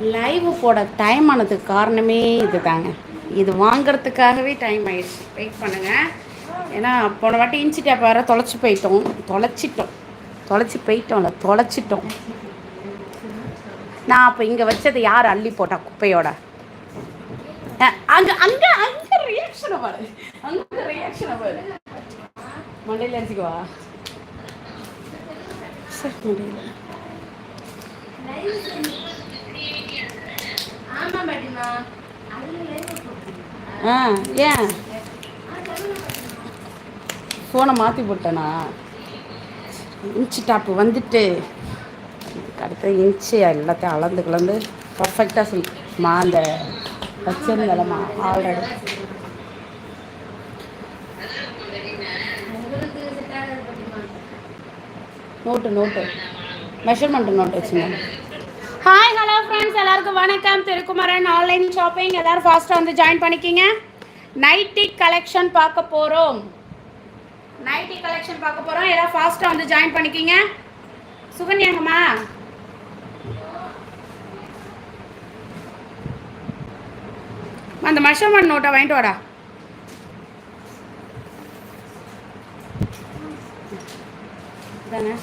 Live போட time ஆனதுக்கு காரணமே இது தாங்க இது வாங்கிறதுக்காகவே டைம் ஆயிடுச்சு. வெயிட் பண்ணுங்க. ஏன்னா போன வாட்டி இன்ச்சி டேப் வேறு தொலைச்சி போயிட்டோம். தொலைச்சிட்டோம். தொலைச்சி போயிட்டோம்ல. தொலைச்சிட்டோம். நான் அப்போ இங்கே வச்சது யார் அள்ளி போட்டா குப்பையோட? அங்கே அங்கே அங்கே ரியாக்ஷனை பாரு. அங்கே ரியாக்ஷனை பாரு. மண்டையில் அடிச்சுக்குவா சரி முடியல ஆ ஏன்? ஃபோனை மாற்றி போட்டேனா? இன்ச்சு டாப்பு வந்துட்டு. அடுத்த இன்ச்சு எல்லாத்தையும் அளந்து கலந்து பர்ஃபெக்டாக சொல்லி மா அந்த வச்சிருந்தலம்மா already note note measurement note வச்சுங்க. ஃப்ரெண்ட்ஸ் எல்லாருக்கும் வணக்கம். திருக்குமரன் ஆன்லைன் ஷாப்பிங் எல்லாரும் ஃபாஸ்ட்டாக வந்து ஜாயின் பண்ணிக்கிங்க. நைட்டி கலெக்ஷன் பார்க்க போகிறோம் நைட்டி கலெக்ஷன் பார்க்க போகிறோம் எல்லாம் ஃபாஸ்ட்டாக வந்து ஜாயின் பண்ணிக்கிங்க. சுகன்யாங்கம்மா அந்த மெஷர்மெண்ட் நோட்டை வாங்கிட்டு வாடா. தானே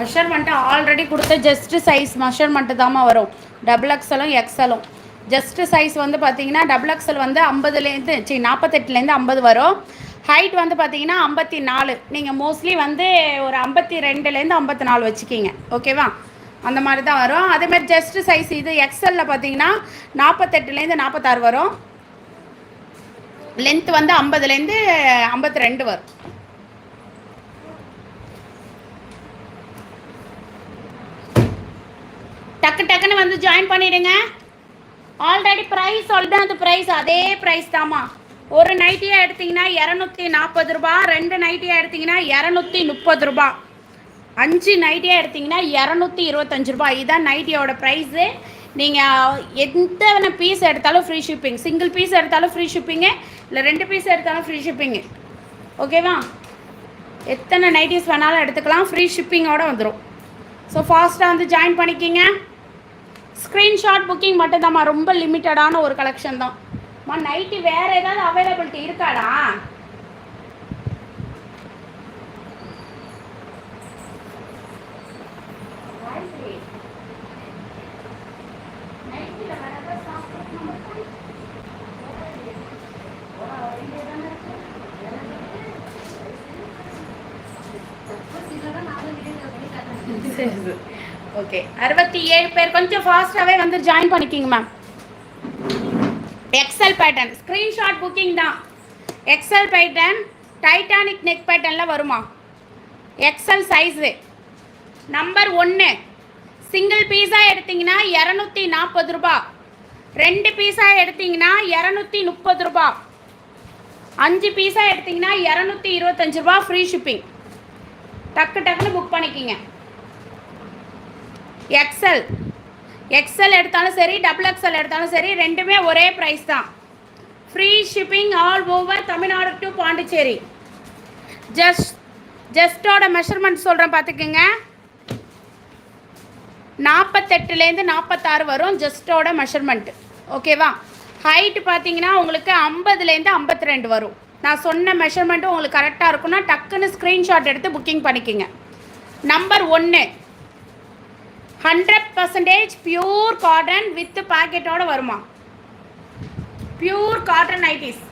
மெஷர்மெண்ட்டு ஆல்ரெடி கொடுத்த ஜஸ்ட்டு சைஸ் மெஷர்மெண்ட்டு தாம்மா வரும். டபுள் எக்ஸலும் எக்ஸலும் ஜஸ்ட்டு சைஸ் வந்து பார்த்தீங்கன்னா டபுள் எக்ஸல் வந்து ஐம்பதுலேருந்து சரி நாற்பத்தெட்டுலேருந்து ஐம்பது வரும். ஹைட் வந்து பார்த்தீங்கன்னா ஐம்பத்தி நாலு நீங்கள் மோஸ்ட்லி வந்து ஒரு ஐம்பத்தி ரெண்டுலேருந்து ஐம்பத்தி நாலு வச்சுக்கிங்க ஓகேவா அந்த மாதிரி தான் வரும். அதேமாதிரி ஜஸ்ட்டு சைஸ் இது எக்ஸலில் பார்த்தீங்கன்னா நாற்பத்தெட்டுலேருந்து நாற்பத்தாறு வரும். லென்த் வந்து ஐம்பதுலேருந்து ஐம்பத்தி ரெண்டு வரும். டக்கு டக்குன்னு வந்து ஜாயின் பண்ணிடுங்க. ஆல்ரெடி ப்ரைஸ் சொல்லிட்டேன் அது ப்ரைஸ் அதே ப்ரைஸ் தாம்மா. ஒரு நைட்டியாக எடுத்தீங்கன்னா இரநூத்தி நாற்பது ரூபா ரெண்டு நைட்டியாக எடுத்தீங்கன்னா இரநூத்தி முப்பது ரூபா. அஞ்சு நைட்டியாக எடுத்தீங்கன்னா இரநூத்தி இருபத்தஞ்சு ரூபா. இதுதான் நைட்டியோட ப்ரைஸு நீங்கள் எந்த பீஸ் எடுத்தாலும் ஃப்ரீ ஷிப்பிங் சிங்கிள் பீஸ் எடுத்தாலும் ஃப்ரீ ஷிப்பிங்கு இல்லை ரெண்டு பீஸ் எடுத்தாலும் ஃப்ரீ ஷிப்பிங்கு ஓகேவா எத்தனை நைட்டிஸ் வேணாலும் எடுத்துக்கலாம். ஃப்ரீ ஷிப்பிங்கோட வந்துடும் ஸோ ஃபாஸ்ட்டாக வந்து ஜாயின் பண்ணிக்கிங்க. ஸ்க்ரீன்ஷாட் புக்கிங் மட்டும்தாம்மா. ரொம்ப லிமிட்டடான ஒரு கலெக்ஷன் தான். அம்மா நைட்டு வேறு ஏதாவது அவைலபிலிட்டி இருக்காடா? ஓகே அறுபத்தி ஏழு பேர். கொஞ்சம் ஃபாஸ்ட்டாகவே வந்து ஜாயின் பண்ணிக்கிங்க ma'am XL pattern screenshot booking தான். எக்ஸல் பேட்டர்ன் டைட்டானிக் நெக் பேட்டர்னில் வருமா? எக்ஸல் சைஸு நம்பர் ஒன்று சிங்கிள் பீஸாக எடுத்தீங்கன்னா இரநூத்தி நாற்பது ரூபா. ரெண்டு பீஸாக எடுத்தீங்கன்னா இரநூத்தி முப்பது ரூபா. அஞ்சு பீஸாக எடுத்தீங்கன்னா இரநூத்தி இருபத்தஞ்சு ரூபா ஃப்ரீ ஷிப்பிங் டக்கு டக்குன்னு புக் பண்ணிக்கிங்க. எக்ஸல் எக்ஸல் எடுத்தாலும் சரி டபுள் எக்ஸல் எடுத்தாலும் சரி ரெண்டுமே ஒரே ப்ரைஸ் தான். Free shipping all over Tamil Nadu to Pondicherry just ஜஸ்டோட measurement சொல்கிறேன் பார்த்துக்குங்க. நாற்பத்தெட்டுலேருந்து நாற்பத்தாறு வரும் ஜஸ்ட்டோட மெஷர்மெண்ட் ஓகேவா ஹைட் பார்த்தீங்கன்னா உங்களுக்கு ஐம்பதுலேருந்து ஐம்பத்தி ரெண்டு வரும். நான் சொன்ன மெஷர்மெண்ட்டும் உங்களுக்கு கரெக்டாக இருக்கும்னா டக்குன்னு ஸ்க்ரீன்ஷாட் எடுத்து புக்கிங் பண்ணிக்கோங்க. நம்பர் ஒன்று hundred percentage pure cotton with பாக்கெட்டோட வருமா? பியூர் காட்டன் நைட்டிஸ்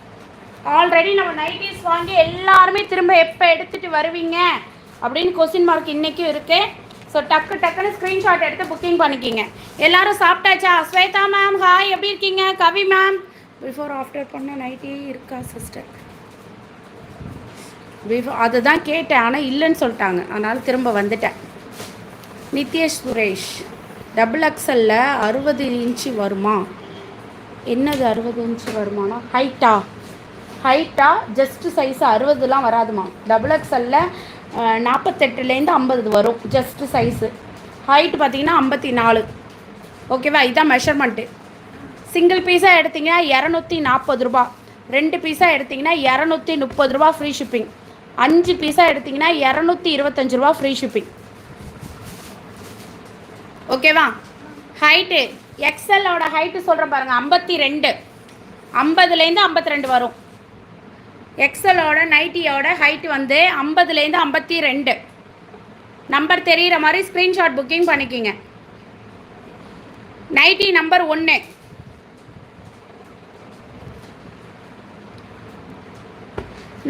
ஆல்ரெடி நம்ம நைட்டிஸ் வாங்கி எல்லாருமே திரும்ப எப்போ எடுத்துகிட்டு வருவீங்க? அப்படின்னு கொஸ்டின் மார்க் இன்றைக்கும் இருக்குது ஸோ டக்கு டக்குன்னு ஸ்க்ரீன்ஷாட் எடுத்து புக்கிங் பண்ணிக்கிங்க. எல்லாரும் சாப்பிட்டாச்சா? ஸ்வேதா மேம் ஹாய் எப்படி இருக்கீங்க? கவி மேம் பிஃபோர் ஆஃப்டர் பண்ண நைட்டி இருக்கா சிஸ்டர் பிஃபோர் அதுதான் கேட்டேன் ஆனால் இல்லைன்னு சொல்லிட்டாங்க. அதனால் திரும்ப வந்துட்டேன். நித்யேஷ் சுரேஷ். டபுள் எக்ஸல்ல அறுபது இன்ச்சு வருமா? என்னது அறுபது இன்ச்சு வருமானா? ஹைட்டா ஹைட்டா ஜஸ்ட் சைஸ் அறுபதுலாம் வராதுமா? டபுள் எக்ஸல்ல நாற்பத்தெட்டுலேருந்து ஐம்பது வரும். ஜஸ்ட் சைஸு ஹைட் பார்த்தீங்கன்னா ஐம்பத்தி நாலு. ஓகேவா இதுதான் மெஷர்மெண்ட்டு சிங்கிள் பீஸாக எடுத்தீங்கன்னா இரநூத்தி நாற்பது ரூபா. ரெண்டு பீஸாக எடுத்தீங்கன்னா இரநூத்தி முப்பது ரூபா ஃப்ரீ ஷிப்பிங் அஞ்சு பீஸாக எடுத்தீங்கன்னா இரநூத்தி இருபத்தஞ்சு ரூபா ஃப்ரீ ஷிப்பிங் ஓகேவா? ஹைட்டு எக்ஸலோட ஹைட்டு சொல்கிறேன் பாருங்கள் ஐம்பத்தி ரெண்டு ஐம்பதுலேருந்து ஐம்பத்தி ரெண்டு வரும் எக்ஸலோட நைட்டியோட ஹைட் வந்து ஐம்பதுலேருந்து ஐம்பத்தி ரெண்டு நம்பர் தெரிகிற மாதிரி ஸ்க்ரீன்ஷாட் புக்கிங் பண்ணிக்கிங்க. நைட்டி நம்பர் ஒன்று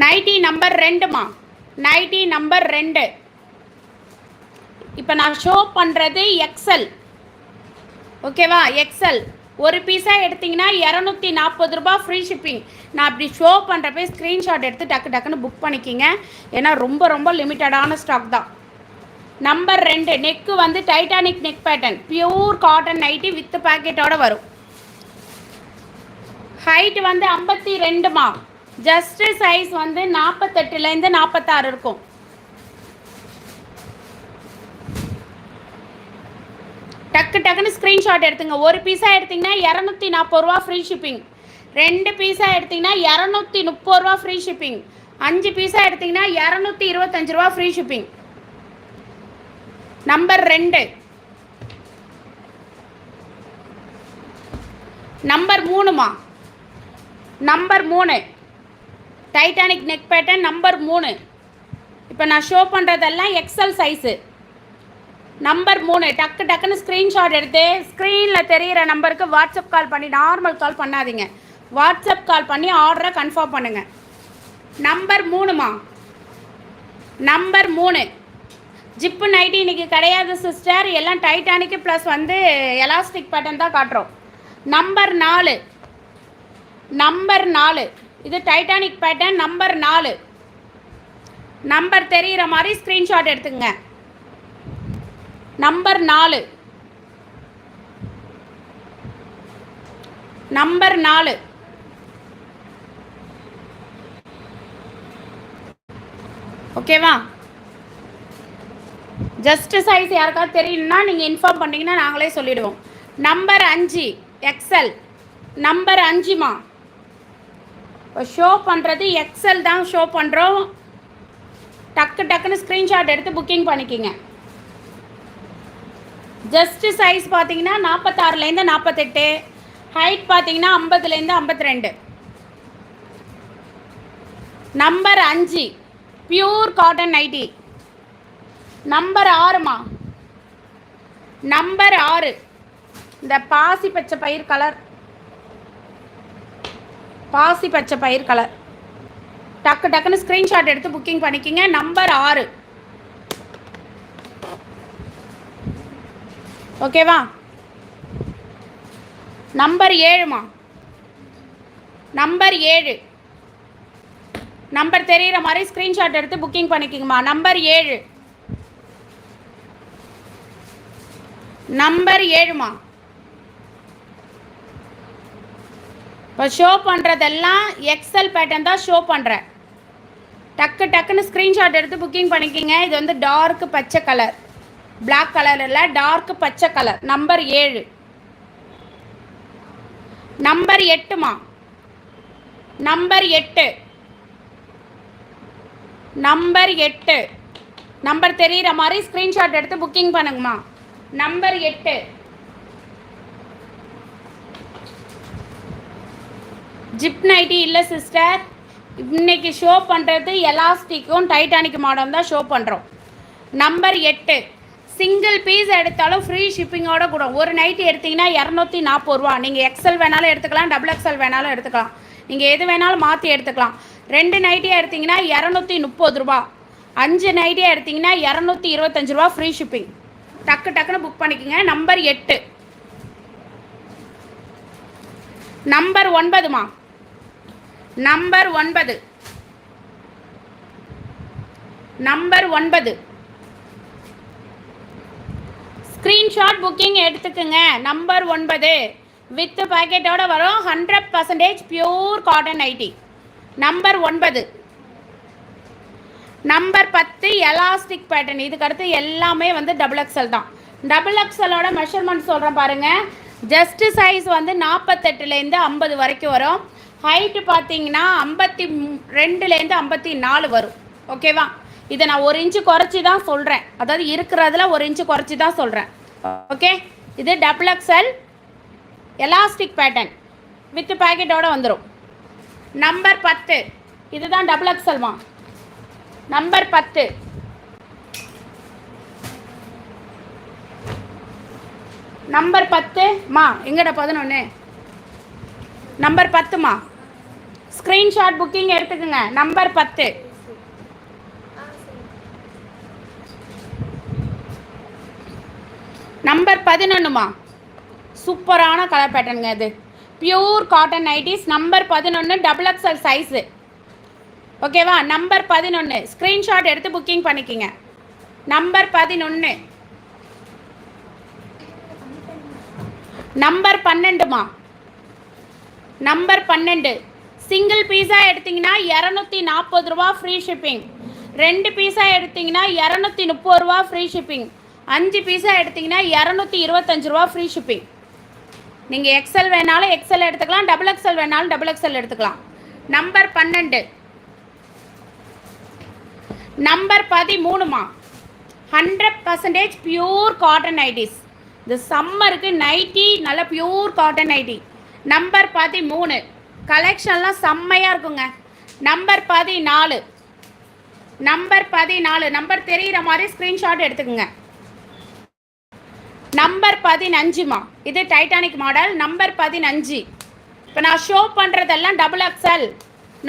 நைட்டி நம்பர் ரெண்டுமா? நைட்டி நம்பர் ரெண்டு. இப்போ நான் ஷோ பண்ணுறது எக்ஸல் ஓகேவா எக்ஸல் ஒரு பீஸாக எடுத்தீங்கன்னா இரநூத்தி நாற்பது ரூபா ஃப்ரீ ஷிப்பிங் நான் அப்படி ஷோ பண்ணுறப்ப ஸ்க்ரீன்ஷாட் எடுத்து டக்கு டக்குன்னு புக் பண்ணிக்கிங்க. ஏன்னா ரொம்ப ரொம்ப லிமிட்டடான ஸ்டாக் தான். நம்பர் ரெண்டு நெக்கு வந்து Titanic neck pattern pure cotton nighty with பேக்கெட்டோட வரும். ஹைட் வந்து ஐம்பத்தி ரெண்டுமா? ஜஸ்ட் சைஸ் வந்து நாற்பத்தெட்டுலேருந்து நாற்பத்தாறு இருக்கும். டக்கு டக்குன்னு ஸ்க்ரீன்ஷாட் எடுத்துங்க. ஒரு பீஸாக எடுத்தீங்கன்னா இரநூத்தி நாற்பது ரூபா ஃப்ரீ ஷிப்பிங் ரெண்டு பீஸாக எடுத்தீங்கன்னா இரநூத்தி முப்பது ரூபா ஃப்ரீ ஷிப்பிங் அஞ்சு பீஸாக எடுத்தீங்கன்னா இரநூத்தி இருபத்தஞ்சு ரூபா ஃப்ரீ ஷிப்பிங் நம்பர் ரெண்டு. நம்பர் மூணுமா? நம்பர் மூணு. டைட்டானிக் நெக் பேட்டன் நம்பர் மூணு. இப்போ நான் ஷோ பண்ணுறதெல்லாம் எக்ஸல் சைஸு நம்பர் மூணு டக்கு டக்குன்னு ஸ்க்ரீன்ஷாட் எடுத்து ஸ்க்ரீனில் தெரிகிற நம்பருக்கு வாட்ஸ்அப் கால் பண்ணி நார்மல் கால் பண்ணாதீங்க. வாட்ஸ்அப் கால் பண்ணி ஆர்டரை கன்ஃபார்ம் பண்ணுங்கள் நம்பர் மூணுமா? நம்பர் மூணு. ஜிப்பு நைட்டி இன்றைக்கி கிடையாது சிஸ்டர் எல்லாம் டைட்டானிக்கு ப்ளஸ் வந்து எலாஸ்டிக் பேட்டர்ன் தான் காட்டுறோம். நம்பர் நாலு. நம்பர் நாலு. இது டைட்டானிக் பேட்டர்ன் நம்பர் நாலு. நம்பர் தெரிகிற மாதிரி ஸ்க்ரீன்ஷாட் எடுத்துங்க நம்பர் நாலு. நம்பர் நாலு. ஓகேவா ஜஸ்ட் சைஸ் யாருக்காவது தெரியும்னா நீங்கள் இன்ஃபார்ம் பண்ணிங்கன்னா நாங்களே சொல்லிடுவோம். நம்பர் அஞ்சு எக்ஸல் நம்பர் அஞ்சுமா? இப்போ ஷோ பண்ணுறது எக்ஸல் தான் ஷோ பண்ணுறோம் டக்கு டக்குன்னு ஸ்க்ரீன்ஷாட் எடுத்து புக்கிங் பண்ணிக்கிங்க. ஜஸ்ட் சைஸ் பார்த்தீங்கன்னா நாற்பத்தாறுலேருந்து நாற்பத்தெட்டு ஹைட் பார்த்தீங்கன்னா ஐம்பதுலேருந்து ஐம்பத்தி ரெண்டு நம்பர் அஞ்சு. பியூர் காட்டன் நைட்டி நம்பர் ஆறுமா? நம்பர் ஆறு. இந்த பாசி பச்சை பயிர் கலர் பாசி பச்சை பயிர் கலர் டக்கு டக்குன்னு ஸ்க்ரீன்ஷாட் எடுத்து புக்கிங் பண்ணிக்கிங்க. நம்பர் ஆறு. ஓகேவா? நம்பர் ஏழுமா? நம்பர் ஏழு. நம்பர் தெரிகிற மாதிரி ஸ்க்ரீன்ஷாட் எடுத்து புக்கிங் பண்ணிக்கிங்கம்மா. நம்பர் ஏழு. நம்பர் ஏழுமா? இப்போ ஷோ பண்ணுறதெல்லாம் எக்ஸல் பேட்டர்ன் தான் ஷோ பண்ணுறேன் டக்கு டக்குன்னு ஸ்க்ரீன்ஷாட் எடுத்து புக்கிங் பண்ணிக்கிங்க. இது வந்து டார்க் பச்சை கலர் பிளாக் கலர் இல்லை டார்க் பச்சை கலர் நம்பர் ஏழு. நம்பர் எட்டுமா? நம்பர் எட்டு. நம்பர் எட்டு. நம்பர் தெரிகிற மாதிரி ஸ்க்ரீன்ஷாட் எடுத்து புக்கிங் பண்ணுங்கம்மா. நம்பர் எட்டு. ஜிப் நைட்டி இல்லை சிஸ்டர் இன்னைக்கு ஷோ பண்ணுறது எலாஸ்டிக்கும் டைட்டானிக் மாடல் தான் ஷோ பண்ணுறோம் நம்பர் எட்டு. சிங்கிள் பீஸ் எடுத்தாலும் ஃப்ரீ ஷிப்பிங்கோட கூட. ஒரு நைட்டி எடுத்தீங்கன்னா இரநூத்தி நாற்பது ரூபா. நீங்கள் எக்ஸல் வேணாலும் எடுத்துக்கலாம் டபுள் எக்ஸல் வேணாலும் எடுத்துக்கலாம். நீங்கள் எது வேணாலும் மாற்றி எடுத்துக்கலாம். ரெண்டு நைட்டியாக எடுத்தீங்கன்னா இரநூத்தி முப்பது ரூபா. அஞ்சு நைட்டியாக எடுத்தீங்கன்னா இரநூத்தி இருபத்தஞ்சு ரூபா ஃப்ரீ ஷிப்பிங் டக்கு டக்குன்னு புக் பண்ணிக்கோங்க. நம்பர் எட்டு. நம்பர் ஒன்பதுமா? நம்பர் ஒன்பது. நம்பர் ஒன்பது. ஸ்க்ரீன்ஷாட் புக்கிங் எடுத்துக்கோங்க. நம்பர் ஒன்பது. வித் பேக்கெட்டோட வரும் hundred percentage pure cotton nighty number ஒன்பது. நம்பர் பத்து எலாஸ்டிக் பேட்டர்ன் இதுக்கு அடுத்து எல்லாமே வந்து டபுள் எக்ஸல் தான். டபுள் எக்ஸலோட மெஷர்மெண்ட் சொல்கிறேன் பாருங்கள் ஜஸ்ட் சைஸ் வந்து நாற்பத்தெட்டுலேருந்து ஐம்பது வரைக்கும் வரும். ஹைட்டு பார்த்தீங்கன்னா ஐம்பத்தி ரெண்டுலேருந்து ஐம்பத்தி நாலு வரும். ஓகேவா இதை நான் ஒரு இன்ச்சு குறைச்சி தான் சொல்கிறேன் அதாவது இருக்கிறதுல ஒரு இன்ச்சு குறைச்சி தான் சொல்கிறேன் ஓகே இது double XL elastic pattern with பேக்கெட்டோட வந்துடும் நம்பர் பத்து. இதுதான் டபுள் எக்ஸல்மா நம்பர் பத்து. நம்பர் பத்து மா? பதினொன்று நம்பர் பத்துமா ஸ்க்ரீன்ஷாட் புக்கிங் எடுத்துக்கோங்க. நம்பர் பத்து. நம்பர் பதினொன்றுமா சூப்பரான கலர் பேட்டர்னுங்க இது. பியூர் காட்டன் நைட்டிஸ் நம்பர் பதினொன்று டபுள் எக்ஸல் சைஸு ஓகேவா நம்பர் பதினொன்று ஸ்க்ரீன்ஷாட் எடுத்து புக்கிங் பண்ணிக்கிங்க. நம்பர் பதினொன்று நம்பர் பன்னெண்டுமா? நம்பர் பன்னெண்டு. சிங்கிள் பீஸா எடுத்தீங்கன்னா இரநூத்தி நாற்பது ரூபா ஃப்ரீ ஷிப்பிங் ரெண்டு பீஸா எடுத்தீங்கன்னா இரநூத்தி முப்பது ரூபா ஃப்ரீ ஷிப்பிங் அஞ்சு பீஸா எடுத்தீங்கன்னா இரநூத்தி இருபத்தஞ்சு ரூபா ஃப்ரீ ஷிப்பிங் நீங்கள் எக்ஸல் வேணாலும் எக்ஸல் எடுத்துக்கலாம் டபுள் எக்ஸல் வேணாலும் டபுள் எக்ஸல் எடுத்துக்கலாம். நம்பர் பன்னெண்டு. Number பதிமூணுமா? Hundred percentage pure cotton nighties இந்த சம்மருக்கு நைட்டி நல்ல பியூர் காட்டன் ஐடி நம்பர் பதிமூணு. கலெக்ஷன்லாம் செம்மையாக இருக்குங்க. நம்பர் பதினாலு. நம்பர் பதினாலு. நம்பர் தெரிகிற மாதிரி ஸ்க்ரீன்ஷாட் எடுத்துக்கோங்க. நம்பர் பதினஞ்சுமா இது டைட்டானிக் மாடல் நம்பர் பதினஞ்சு. இப்போ நான் ஷோ பண்ணுறதெல்லாம் டபுள் எக்ஸல்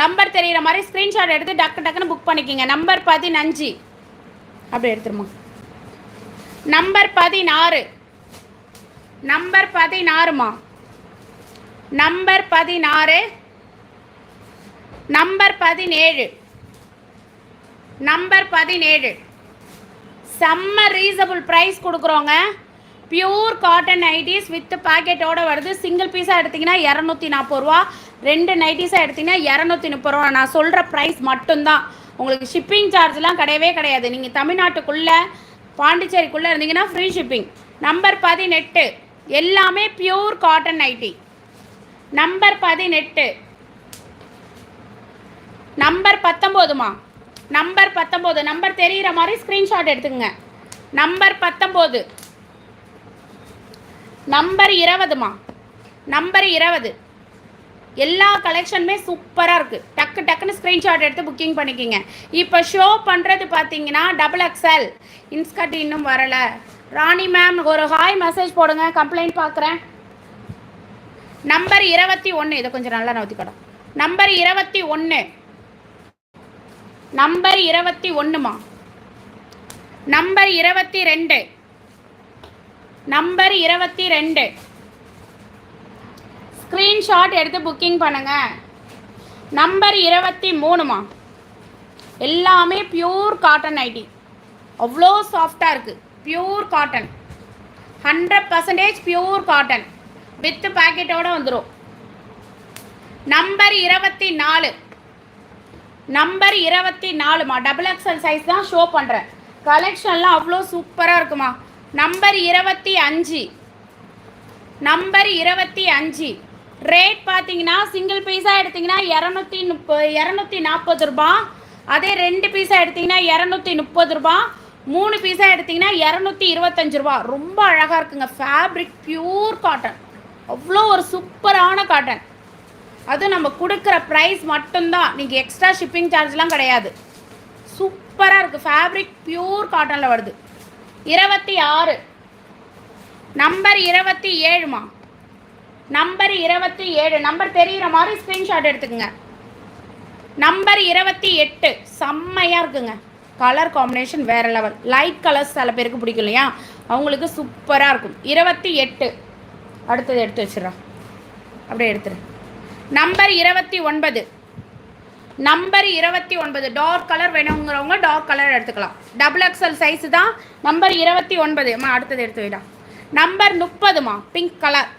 நம்பர் தெரிகிற மாதிரி ஸ்க்ரீன்ஷாட் எடுத்து டக்கு டக்குன்னு புக் பண்ணிக்கிங்க. நம்பர் பதினஞ்சு. அப்படி எடுத்துருமா. நம்பர் பதினாறு. நம்பர் பதினாறுமா நம்பர் பதினாறு. நம்பர் பதினேழு. நம்பர் பதினேழு. செம்ம ரீசனபிள் ப்ரைஸ் கொடுக்குறோங்க. பியூர் காட்டன் நைட்டிஸ் வித் பாக்கெட்டோட வருது. சிங்கிள் பீஸாக எடுத்திங்கன்னா இரநூத்தி நாற்பது ரூபா. ரெண்டு நைட்டிஸாக எடுத்திங்கன்னா இரநூத்தி முப்பது ரூபா. நான் சொல்கிற ப்ரைஸ் மட்டும்தான். உங்களுக்கு ஷிப்பிங் சார்ஜ்லாம் கிடையவே கிடையாது. நீங்கள் தமிழ்நாட்டுக்குள்ளே பாண்டிச்சேரிக்குள்ளே இருந்தீங்கன்னா ஃப்ரீ ஷிப்பிங் நம்பர் பதினெட்டு. எல்லாமே பியூர் காட்டன் நைட்டி நம்பர் பதினெட்டு. நம்பர் பத்தொம்போதுமா? நம்பர் பத்தொம்போது. நம்பர் தெரிகிற மாதிரி ஸ்க்ரீன்ஷாட் எடுத்துங்க நம்பர் பத்தொம்போது. நம்பர் இருபதுமா நம்பர் இருபது. எல்லா கலெக்ஷனுமே சூப்பராக இருக்குது டக்கு டக்குன்னு ஸ்க்ரீன்ஷாட் எடுத்து புக்கிங் பண்ணிக்கிங்க. இப்போ ஷோ பண்ணுறது பார்த்தீங்கன்னா டபுள் எக்ஸ்எல் இன்ஸ்கர்ட் இன்னும் வரலை. ராணி மேம் ஒரு ஹாய் மெசேஜ் போடுங்க. கம்ப்ளைண்ட் பார்க்குறேன் நம்பர் இருபத்தி ஒன்று இதை கொஞ்சம் நல்லா நவுத்திக்கணும் நம்பர் இருபத்தி ஒன்று நம்பர் இருபத்தி ஒன்றுமா நம்பர் இருபத்தி ரெண்டு. நம்பர் இருபத்தி ரெண்டு. ஸ்க்ரீன்ஷாட் எடுத்து புக்கிங் பண்ணுங்க. நம்பர் இருபத்தி மூணுமா? எல்லாமே பியூர் காட்டன் ஐடி அவ்வளோ சாஃப்டாக இருக்குது pure cotton hundred percentage pure cotton with பேக்கெட்டோடு வந்துடும் நம்பர் இருபத்தி நாலு. நம்பர் இருபத்தி நாலுமா? டபுள் எக்ஸல் சைஸ் தான் ஷோ பண்ணுறேன் கலெக்ஷன்லாம் அவ்வளோ சூப்பராக இருக்குமா? நம்பர் இருபத்தி அஞ்சு. நம்பர் இருபத்தி அஞ்சு. ரேட் பார்த்தீங்கன்னா சிங்கிள் பீஸாக எடுத்தீங்கன்னா இரநூத்தி முப்பது இரநூத்தி நாற்பது ரூபா. அதே ரெண்டு பீஸாக எடுத்தீங்கன்னா இரநூத்தி முப்பது ரூபா. மூணு பீஸாக எடுத்தீங்கன்னா இரநூத்தி இருபத்தஞ்சு ரூபா. ரொம்ப அழகாக இருக்குங்க. ஃபேப்ரிக் பியூர் காட்டன் அவ்வளோ ஒரு சூப்பரான காட்டன் அதுவும் நம்ம கொடுக்குற ப்ரைஸ் மட்டும்தான். நீங்கள் எக்ஸ்ட்ரா ஷிப்பிங் சார்ஜ்லாம் கிடையாது. சூப்பராக இருக்குது ஃபேப்ரிக் பியூர் காட்டனில் வருது. இருபத்தி ஆறு. நம்பர் இருபத்தி ஏழுமா? நம்பர் இருபத்தி ஏழு. நம்பர் தெரிகிற மாதிரி ஸ்க்ரீன்ஷாட் எடுத்துக்கோங்க. நம்பர் இருபத்தி எட்டு. செம்மையாக இருக்குங்க. கலர் காம்பினேஷன் வேறு லெவல் லைட் கலர்ஸ் சில பேருக்கு பிடிக்கும் இல்லையா? அவங்களுக்கு சூப்பராக இருக்கும். இருபத்தி எட்டு. அடுத்தது எடுத்து வச்சிடுறேன் அப்படியே எடுத்துரு. நம்பர் இருபத்தி ஒன்பது. நம்பர் இருபத்தி ஒன்பது. டார்க் கலர் வேணுங்கிறவங்க டார்க் கலர் எடுத்துக்கலாம். டபுள் எக்ஸல் சைஸ் தான். நம்பர் இருபத்தி ஒன்பதுமா அடுத்தது எடுத்து வைடா. நம்பர் முப்பதுமா? பிங்க் கலர்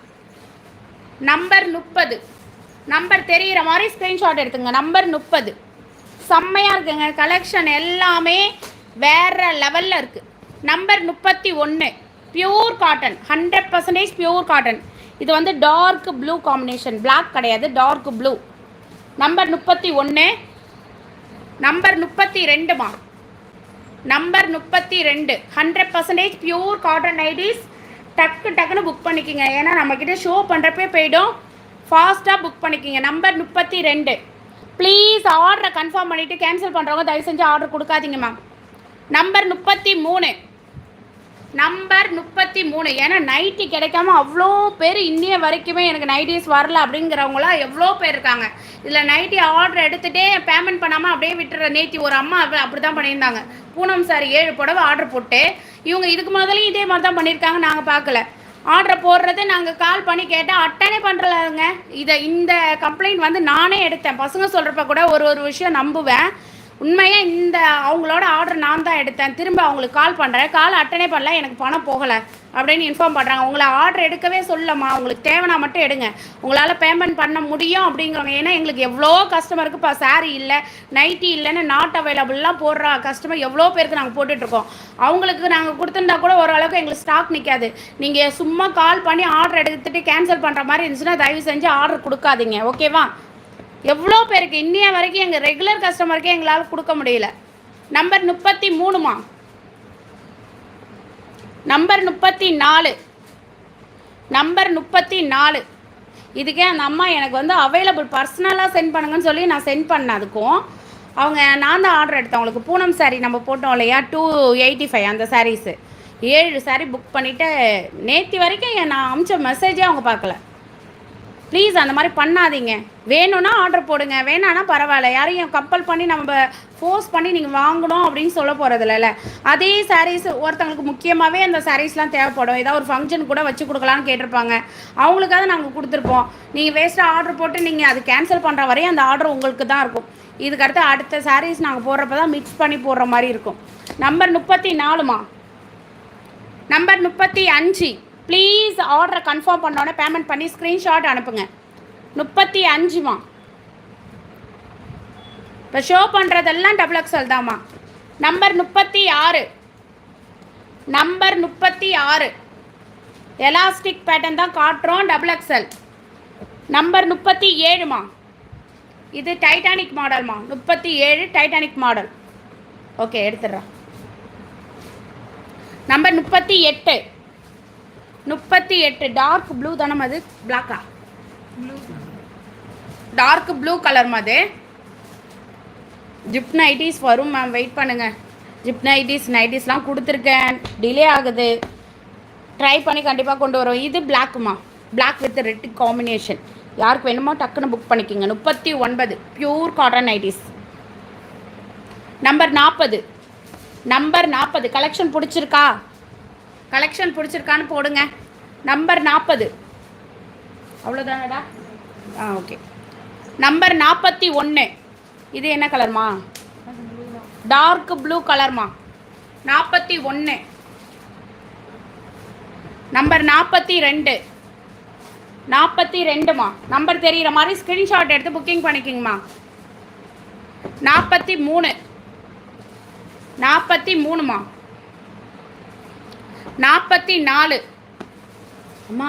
நம்பர் முப்பது. நம்பர் தெரிகிற மாதிரி ஸ்க்ரீன்ஷாட் எடுத்துங்க. நம்பர் முப்பது. செம்மையாக இருக்குங்க. கலெக்ஷன் எல்லாமே வேற லெவலில் இருக்குது நம்பர் முப்பத்தி ஒன்று. Pure cotton hundred percentage pure cotton இது வந்து டார்க் ப்ளூ காம்பினேஷன் பிளாக் கிடையாது. டார்க் ப்ளூ நம்பர் முப்பத்தி ஒன்று நம்பர் முப்பத்தி ரெண்டுமா நம்பர் முப்பத்தி ரெண்டு. ஹண்ட்ரட் பர்சன்டேஜ் பியூர் காட்டன் ஐடிஸ் டக்கு டக்குன்னு புக் பண்ணிக்கோங்க. ஏன்னா நம்மக்கிட்ட ஷோ பண்ணுறப்பே போயிடும். ஃபாஸ்ட்டாக புக் பண்ணிக்கோங்க. நம்பர் முப்பத்தி ரெண்டு. ப்ளீஸ் ஆர்டரை கன்ஃபார்ம் பண்ணிவிட்டு கேன்சல் பண்ணுறவங்க தயவு செஞ்சு ஆர்டர் கொடுக்காதீங்க மேம் நம்பர் முப்பத்தி மூணு. நம்பர் முப்பத்தி மூணு. ஏன்னா நைட்டி கிடைக்காம அவ்வளோ பேர் இன்னைய வரைக்குமே எனக்கு நைட்டிஸ் வரல அப்படிங்கிறவங்களாம் எவ்வளோ பேர் இருக்காங்க. இதில் நைட்டி ஆர்டர் எடுத்துகிட்டே பேமெண்ட் பண்ணாமல் அப்படியே விட்டுற நேத்தி ஒரு அம்மா அப்படி தான் பண்ணியிருந்தாங்க. பூனம் சாரி ஏழு புடவை ஆர்டர் போட்டு இவங்க இதுக்கு முதலையும் இதே மாதிரி தான் பண்ணியிருக்காங்க நாங்கள் பார்க்கல. ஆர்டர் போடுறது நாங்கள் கால் பண்ணி கேட்டால் அட்டனே பண்ணுறலங்க இதை இந்த கம்ப்ளைண்ட் வந்து நானே எடுத்தேன். பசங்க சொல்கிறப்ப கூட ஒரு ஒரு விஷயம் நம்புவேன். உண்மையாக இந்த அவங்களோட ஆர்டர் நான் தான் எடுத்தேன். திரும்ப அவங்களுக்கு கால் பண்ணுறேன் கால் அட்டனே பண்ணல எனக்கு பணம் போகலை அப்படின்னு இன்ஃபார்ம் பண்ணுறாங்க உங்களை ஆர்டர் எடுக்கவே சொல்லம்மா உங்களுக்கு தேவைனா மட்டும் எடுங்க. உங்களால் பேமெண்ட் பண்ண முடியும் அப்படிங்கிறவங்க. ஏன்னா எங்களுக்கு எவ்வளோ கஸ்டமருக்கு இப்போ சாரி இல்லை நைட்டி இல்லைன்னு நாட் அவைலபிள்லாம் போடுற கஸ்டமர் எவ்வளோ பேருக்கு நாங்கள் போட்டுட்ருக்கோம். அவங்களுக்கு நாங்கள் கொடுத்துருந்தா கூட ஓரளவுக்கு எங்களுக்கு ஸ்டாக் நிற்காது நீங்கள் சும்மா கால் பண்ணி ஆர்டர் எடுத்துகிட்டு கேன்சல் பண்ணுற மாதிரி இருந்துச்சுன்னா தயவு செஞ்சு ஆர்டர் கொடுக்காதீங்க. ஓகேவா எவ்வளோ பேருக்கு இன்னைய வரைக்கும் எங்கள் ரெகுலர் கஸ்டமருக்கே எங்களால் கொடுக்க முடியல. நம்பர் முப்பத்தி மூணுமா? நம்பர் முப்பத்தி நாலு. நம்பர் முப்பத்தி நாலு. இதுக்கே அந்த அம்மா எனக்கு வந்து அவைலபிள் பர்சனலாக சென்ட் பண்ணுங்கன்னு சொல்லி நான் சென்ட் பண்ணேன் அதுக்கும். அவங்க நான் தான் ஆர்டர் எடுத்தேன். அவங்களுக்கு பூனம் சாரி நம்ம போட்டோம் இல்லையா? டூ எயிட்டி ஃபைவ் அந்த சாரீஸு ஏழு சாரி புக் பண்ணிவிட்டு நேற்று வரைக்கும் நான் அமிச்ச மெசேஜே அவங்க பார்க்கல. ப்ளீஸ் அந்த மாதிரி பண்ணாதீங்க. வேணும்னா ஆர்டர் போடுங்க. வேணான்னா பரவாயில்ல. யாரையும் கம்பல் பண்ணி நம்ம ஃபோர்ஸ் பண்ணி நீங்கள் வாங்கணும் அப்படின்னு சொல்ல போகிறதில்லல அதே சாரீஸ் ஒருத்தவங்களுக்கு முக்கியமாகவே அந்த சாரீஸ்லாம் தேவைப்படும். ஏதாவது ஒரு ஃபங்க்ஷன் கூட வச்சு கொடுக்கலான்னு கேட்டிருப்பாங்க. அவங்களுக்காக நாங்கள் கொடுத்துருப்போம். நீங்கள் வேஸ்ட்டாக ஆர்டர் போட்டு நீங்கள் அது கேன்சல் பண்ணுற வரையும் அந்த ஆர்டர் உங்களுக்கு தான் இருக்கும். இதுக்கடுத்து அடுத்த சாரீஸ் நாங்கள் போடுறப்ப தான் மிக்ஸ் பண்ணி போடுற மாதிரி இருக்கும். நம்பர் முப்பத்தி நாலுமா? நம்பர் முப்பத்தி அஞ்சு. ப்ளீஸ் ஆர்டரை கன்ஃபார்ம் பண்ணோன்னே பேமெண்ட் பண்ணி ஸ்க்ரீன்ஷாட் அனுப்புங்க. முப்பத்தி அஞ்சுமா? இப்போ ஷோ பண்ணுறதெல்லாம் டபுள் எக்ஸல் தாம்மா. நம்பர் முப்பத்தி ஆறு. நம்பர் முப்பத்தி ஆறு. எலாஸ்டிக் பேட்டர்ன் தான் காட்டுறோம் டபுள் எக்ஸல் நம்பர் முப்பத்தி ஏழுமா? இது டைட்டானிக் மாடல்மா முப்பத்தி ஏழு டைட்டானிக் மாடல் ஓகே எடுத்துடுறேன் நம்பர் முப்பத்தி எட்டு. முப்பத்தி எட்டு. டார்க் ப்ளூ தானே அது பிளாக்கா டார்க் ப்ளூ கலர் அது ஜிப் நைட்டிஸ் வரும் மேம் வெயிட் பண்ணுங்கள் ஜிப் நைட்டிஸ் நைட்டிஸ்லாம் கொடுத்துருக்கேன். டிலே ஆகுது. ட்ரை பண்ணி கண்டிப்பாக கொண்டு வரோம். இது பிளாக்குமா பிளாக் வித் ரெட் காம்பினேஷன் யாருக்கு வேணுமோ டக்குன்னு புக் பண்ணிக்கோங்க. முப்பத்தி ஒன்பது. பியூர் காட்டன் நைட்டிஸ் நம்பர் நாற்பது நம்பர் நாற்பது கலெக்ஷன் பிடிச்சிருக்கா? கலெக்ஷன் பிடிச்சிருக்கான்னு போடுங்க. நம்பர் நாற்பது அவ்வளோதானடா ஆ ஓகே நம்பர் நாற்பத்தி ஒன்று இது என்ன கலர்மா டார்க் ப்ளூ கலர்மா நாற்பத்தி ஒன்று நம்பர் நாற்பத்தி ரெண்டு. நாற்பத்தி ரெண்டுமா நம்பர் தெரிகிற மாதிரி ஸ்க்ரீன்ஷாட் எடுத்து புக்கிங் பண்ணிக்கிங்கம்மா. நாற்பத்தி மூணு. நாற்பத்தி மூணுமா நாற்பத்தி நாலு. அம்மா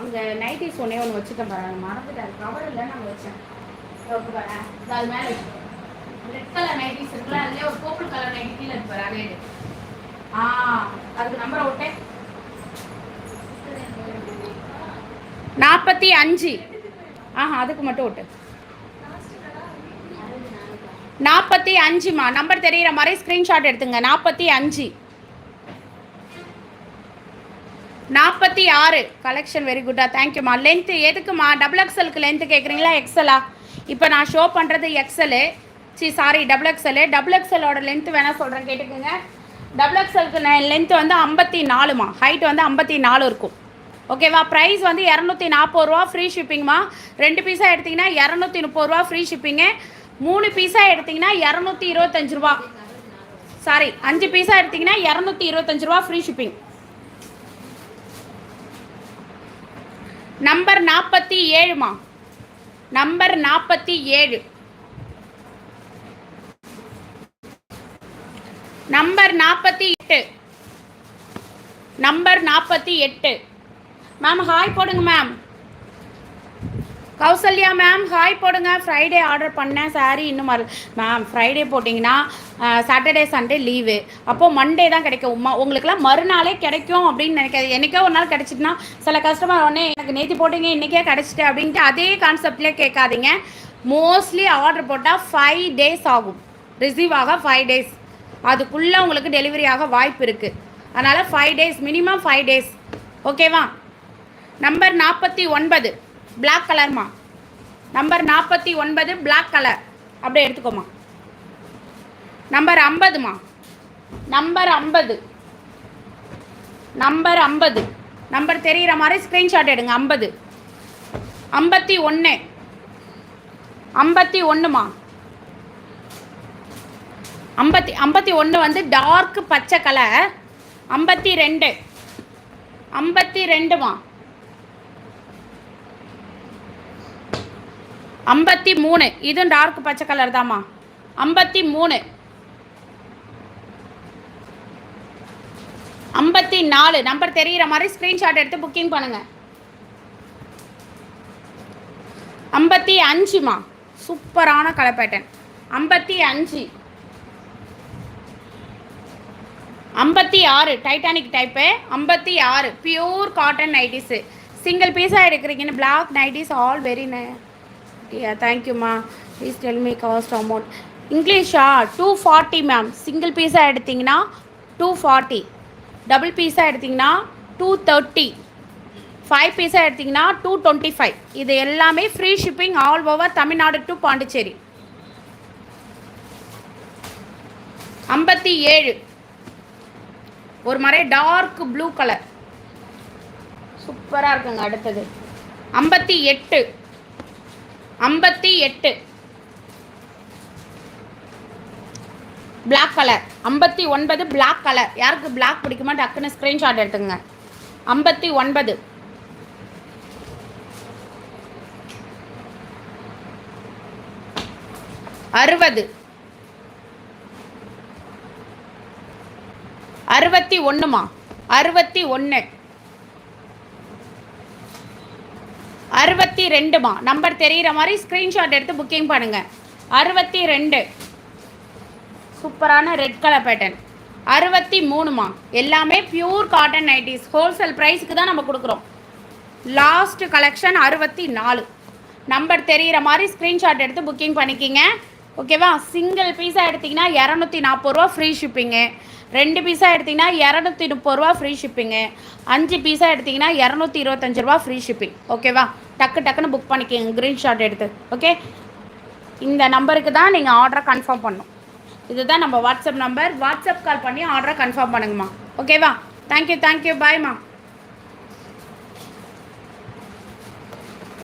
அங்கே நைட்டி சொன்னே ஒன்று வச்சுட்டேன் பாரு. மறந்துட்டேன். கவர் இல்லை நான் வச்சேன். அது மேலே ரெட் கலர் நைட்டிஸ் இருக்குல்ல அதுலேயே ஒரு பர்பிள் கலர் நைட்டி கீழே இருக்கு பாரு. அதே ஆ அதுக்கு நம்பரை விட்டேன் நாற்பத்தி அஞ்சு. ஆஹா அதுக்கு மட்டும் விட்டு நாற்பத்தி அஞ்சுமா? நம்பர் தெரிகிற மாதிரி ஸ்க்ரீன்ஷாட் எடுத்துங்க. நாற்பத்தி அஞ்சு. நாற்பத்தி ஆறு. கலெக்ஷன் வெரி குட்டா தேங்க்யூம்மா லென்த்து எதுக்குமா? டபுள் எக்ஸலுக்கு லென்த்து கேட்குறீங்களா எக்ஸலா இப்போ நான் ஷோ பண்ணுறது எக்ஸலு சி சாரி டபுள் எக்ஸலு டபுள் எக்ஸலோட லென்த்து வேணால் சொல்கிறேன் கேட்டுக்கோங்க. டபுள் எக்ஸலுக்கு லென்த்து வந்து ஐம்பத்தி நாலுமா ஹைட் வந்து ஐம்பத்தி நாலு இருக்கும். ஓகேவா ப்ரைஸ் வந்து இரநூத்தி நாற்பது ரூபா. ஃப்ரீ ஷிப்பிங்மா ரெண்டு பீஸாக எடுத்திங்கன்னா இரநூத்தி முப்பது ரூபா ஃப்ரீ ஷிப்பிங்கு மூணு பீஸாக எடுத்திங்கன்னா இரநூத்தி இருபத்தஞ்சு ரூபா. சாரி அஞ்சு பீஸாக எடுத்திங்கன்னா இரநூத்தி இருபத்தஞ்சு ரூபா ஃப்ரீ ஷிப்பிங் நம்பர் நாற்பத்தி ஏழுமா? நம்பர் நாற்பத்தி ஏழு. நம்பர் நாற்பத்தி எட்டு. நம்பர் நாற்பத்தி எட்டு. மேம் ஹாய் போடுங்க மேம். கௌசல்யா மேம் ஹாய் போடுங்க. ஃப்ரைடே ஆர்டர் பண்ணேன். சாரி இன்னும் மறு மேம் ஃப்ரைடே போட்டிங்கன்னா சாட்டர்டே சண்டே லீவு அப்போது மண்டே தான் கிடைக்கும். உமா உங்களுக்குலாம் மறுநாளே கிடைக்கும் அப்படின்னு நினைக்காது என்றைக்கோ ஒரு நாள் கிடச்சிட்டுனா சில கஸ்டமர் உடனே எனக்கு நேற்று போட்டிங்க இன்றைக்கே கிடச்சிட்டு அப்படின்ட்டு அதே கான்செப்ட்லேயே கேட்காதீங்க. மோஸ்ட்லி ஆர்டர் போட்டால் ஃபைவ் டேஸ் ஆகும். ரிசீவ் ஆக ஃபைவ் டேஸ் அதுக்குள்ளே உங்களுக்கு டெலிவரி ஆக வாய்ப்பு இருக்குது அதனால் five days minimum five days ஓகேவா நம்பர் நாற்பத்தி ஒன்பது. பிளாக் கலர்மா நம்பர் நாற்பத்தி ஒன்பது பிளாக் கலர் அப்படியே எடுத்துக்கோமா. நம்பர் ஐம்பதுமா? நம்பர் ஐம்பது. நம்பர் ஐம்பது. நம்பர் தெரிகிற மாதிரி ஸ்க்ரீன்ஷாட் எடுங்க ஐம்பது. ஐம்பத்தி ஒன்று. ஐம்பத்தி ஒன்றுமா? ஐம்பத்தி ஐம்பத்தி ஒன்று வந்து டார்க் பச்சை கலர் ஐம்பத்தி ரெண்டு. ஐம்பத்தி ரெண்டுமா? ஐம்பத்தி மூணு. இதுவும் டார்க் பச்சை கலர் தாம்மா. ஐம்பத்தி மூணு. ஐம்பத்தி நாலு. நம்பர் தெரிகிற மாதிரி ஸ்க்ரீன்ஷாட் எடுத்து புக்கிங் பண்ணுங்க. ஐம்பத்தி அஞ்சுமா. சூப்பரான கலர் பேட்டர்ன் ஐம்பத்தி அஞ்சு. ஐம்பத்தி ஆறு. டைட்டானிக் டைப்பு ஐம்பத்தி ஆறு. பியூர் காட்டன் நைட்டிஸு சிங்கிள் பீஸாக எடுக்கிறீங்கன்னு black nighties all very nice தேங்க்யூம்மா please tell me cost amount இங்கிலீஷா two forty ma'am single பீஸாக எடுத்திங்கன்னா டூ ஃபார்ட்டி டபுள் பீஸாக எடுத்திங்கன்னா டூ தேர்ட்டி ஃபைவ் பீஸாக எடுத்திங்கன்னா டூ டுவெண்ட்டி ஃபைவ் இது எல்லாமே free shipping all over Tamil Nadu to Pondicherry ஐம்பத்தி ஏழு. ஒரு மாதிரி டார்க் ப்ளூ கலர் சூப்பராக இருக்குங்க அடுத்தது. ஐம்பத்தி எட்டு. ஐம்பத்தி எட்டு. பிளாக் கலர் ஐம்பத்தி ஒன்பது பிளாக் கலர் யாருக்கு பிளாக் பிடிக்குமா டக்குன்னு ஸ்க்ரீன்ஷாட் எடுத்துங்க ஐம்பத்தி ஒன்பது. அறுபது. அறுபத்தி ஒன்றுமா அறுபத்தி ஒன்று அறுபத்தி ரெண்டுமா? நம்பர் தெரிகிற மாதிரி ஸ்க்ரீன்ஷாட் எடுத்து புக்கிங் பண்ணுங்க. அறுபத்தி ரெண்டு. சூப்பரான ரெட் கலர் பேட்டர்ன் அறுபத்தி மூணுமா? எல்லாமே பியூர் காட்டன் நைட்டிஸ் ஹோல்சேல் ப்ரைஸுக்கு தான் நம்ம கொடுக்குறோம். லாஸ்ட் கலெக்ஷன் அறுபத்தி நாலு. நம்பர் தெரிகிற மாதிரி ஸ்க்ரீன்ஷாட் எடுத்து புக்கிங் பண்ணிக்கிங்க. ஓகேவா சிங்கிள் பீஸாக எடுத்திங்கன்னா இரநூத்தி நாற்பது ரூபா ஃப்ரீ ஷிப்பிங்கு ரெண்டு பீஸாக எடுத்திங்கன்னா இரநூத்தி முப்பது ரூபா ஃப்ரீ ஷிப்பிங்கு அஞ்சு பீஸாக எடுத்திங்கன்னா இரநூத்தி இருபத்தஞ்சு ரூபா ஃப்ரீ ஷிப்பிங் ஓகேவா டக்கு டக்குன்னு புக் பண்ணிக்கோங்க க்ரீன்ஷாட் எடுத்து. ஓகே இந்த நம்பருக்கு தான் நீங்கள் ஆர்டரை கன்ஃபார்ம் பண்ணும் இதுதான் நம்ம வாட்ஸ்அப் நம்பர் வாட்ஸ்அப் கால் பண்ணி ஆர்டரை கன்ஃபார்ம் பண்ணுங்கம்மா. ஓகேவா தேங்க்யூ தேங்க்யூ பாய்மா